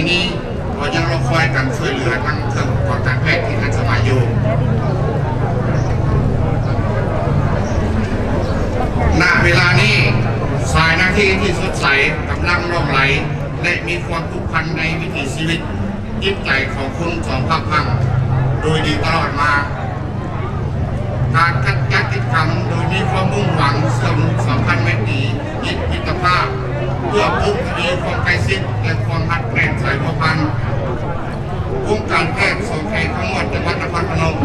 ที่นี้ก็ยังรอคอยการช่วยเหลือทางเครื่องอุปกรณ์การแพทย์ที่ทันสมัยอยู่ณเวลานี้สายหน้าที่ที่สดใสกำลังร่องไหล และมีความผูกพันในวิถีชีวิตจิตใจของคนสองภาคพัง โดยดีตลอดมา การจัดจัดกิจกรรมโดยมีความมุ่งหวังเสริมสัมพันธ์ไมตรียิตมิตรภาพ เพื่อปลุกทวีความใกล้ชิดและความหัดแกร่งสายพัวพันธ์วงการแพทย์โสแข่ทั้งหมดจังหวัดนครพนม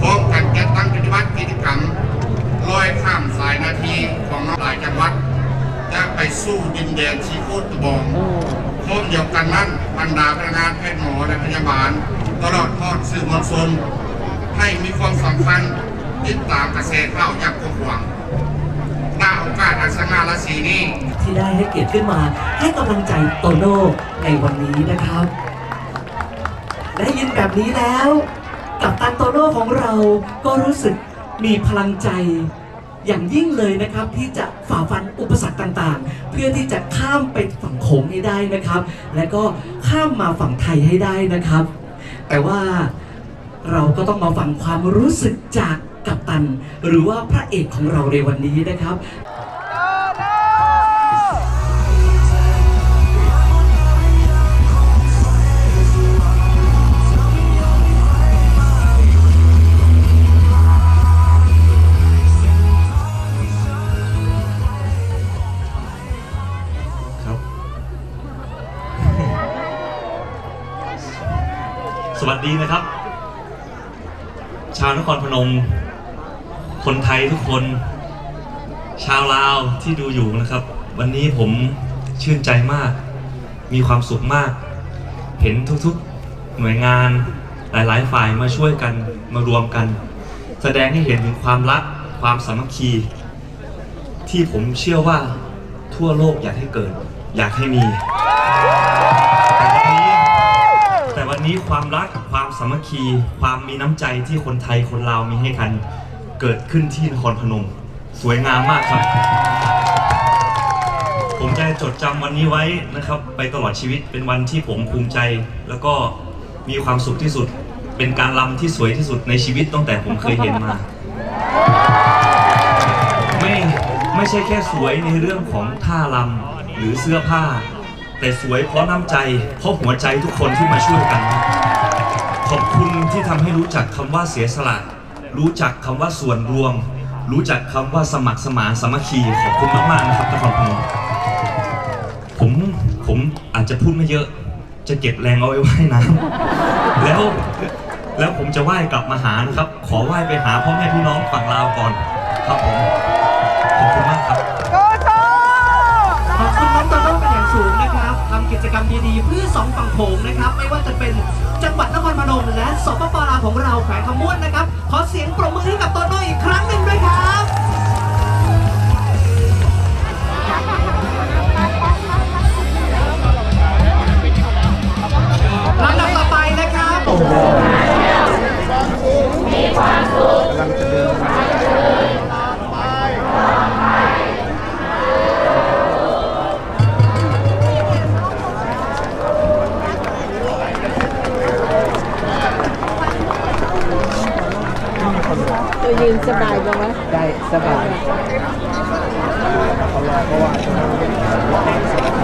พร้อมกันจัดตั้งปฏิบัติกิจกรรมลอยข้ามสายนาทีของหลายจังหวัดจะไปสู้ดินแดนชีโคตตบองพร้อมเดียวกันนั้นบรรดาพนักงานแพทย์หมอและพยาบาล ตลอดทอดสื่อมวลชนให้มีความสำคัญติดตามกระแสข่าวอย่างกว้าง กาสอันสง่าราศีนี้ ที่ได้ให้เกียรติขึ้นมาให้กำลังใจโตโน่ในวันนี้นะครับ ได้ยินแบบนี้แล้ว กับตันโตโน่ของเราก็รู้สึกมีพลังใจอย่างยิ่งเลยนะครับที่จะฝ่าฟันอุปสรรคต่างๆ เพื่อที่จะข้ามไปฝั่งโขงให้ได้นะครับ และก็ข้ามมาฝั่งไทยให้ได้นะครับ แต่ว่าเราก็ต้องมาฟังความรู้สึกจากกัปตัน หรือว่าพระเอกของเราในวันนี้นะครับ วัสดีนะครับ ชาวนครพนม คนไทยทุกคน ชาวลาวที่ดูอยู่นะครับ วันนี้ผมชื่นใจมาก มีความสุขมาก เห็นทุกๆหน่วยงานหลายๆ ฝ่ายมาช่วยกันมารวมกัน แสดงให้เห็นถึงความรักความสามัคคี ที่ผมเชื่อว่าทั่วโลกอยากให้เกิด อยากให้มี วันนี้ความรักความสามัคคี ความมีน้ำใจที่คนไทยคนลาวมีให้กันเกิดขึ้นที่นครพนม สวยงามมากครับ ผมจะจดจำวันนี้ไว้นะครับ ไปตลอดชีวิตเป็นวันที่ผมภูมิใจ แล้วก็มีความสุขที่สุด เป็นการลำที่สวยที่สุดในชีวิตตั้งแต่ผมเคยเห็นมา ไม่ไม่ใช่แค่สวยในเรื่องของท่ารำหรือเสื้อผ้า แต่สวยเพราะน้ำใจ เพราะหัวใจทุกคนที่มาช่วยกัน ขอบคุณที่ทำให้รู้จักคำว่าเสียสละ รู้จักคำว่าส่วนรวม รู้จักคำว่าสมัครสมานสามัคคี ขอบคุณมากๆนะครับนครพนมผมผมอาจจะพูดไม่เยอะ จะเก็บแรงเอาไว้ว่ายน้ำแล้วแล้วผมจะว่ายกลับมาหานะครับ ขอว่ายไปหาพ่อแม่พี่น้องฝั่งลาวก่อน ครับผม จกรรมดีๆเพื่อสองฝั่งโขงนะครับ ไม่ว่าจะเป็นจังหวัดนครพนมและสปปลาวของเราแขวงคำม่วนนะครับ ขอเสียงปรบมือให้กับโตโน่อีก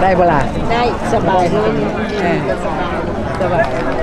ได้เวลาได้สบายเลยยืนก็สบายสบาย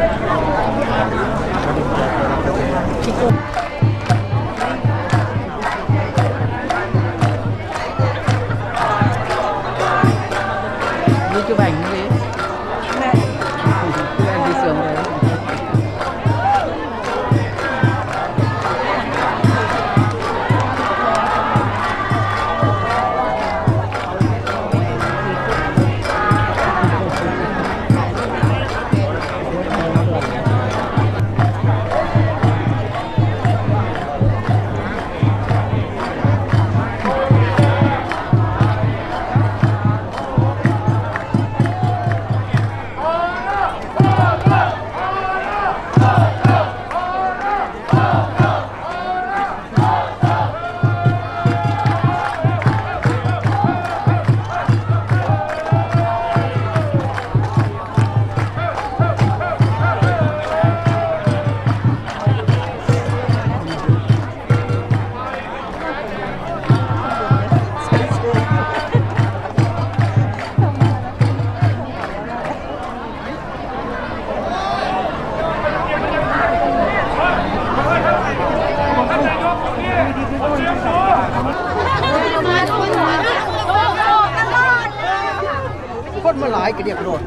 มาหลายกระเดียกโดด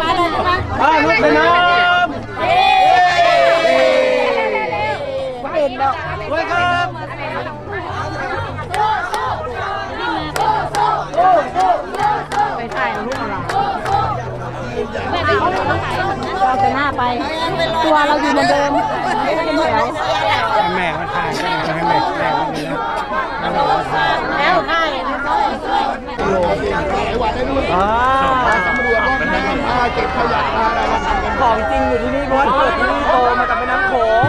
มาเลยมาอ่าลูกไปน้ำเป็นแล้วไว้ครับไปถ่ายรูปเราแม่ไปเอาเราแต่หน้าไป ตัวเราอยู่เหมือนเดิมไม่ได้เป็นแถวแม่มันถ่ายให้แม่แม่แม่มันนะแล้วถ่าย อ่าสำรวจว่าเก็บขยะอะไรของจริงอยู่ที่นี่เพราะว่าเกิดที่นี่โตมากับแม่น้ำโขง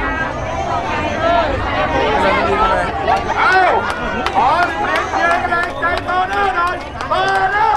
เอาขอเสียงเชียร์กำลยใจโตหน้าหน่อยโตหน้า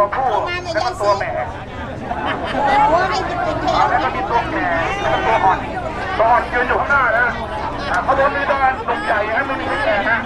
ตัวผู้และก็ตัวแม่อ่าแล้วก็มีตัวแก่แล้วก็ตัวอ่อนตัวอ่อนยืนอยู่ข้างหน้านะอ่าเขาบนมีตัวหนุ่มใหญ่ฮะไม่มีไม่แก่นะ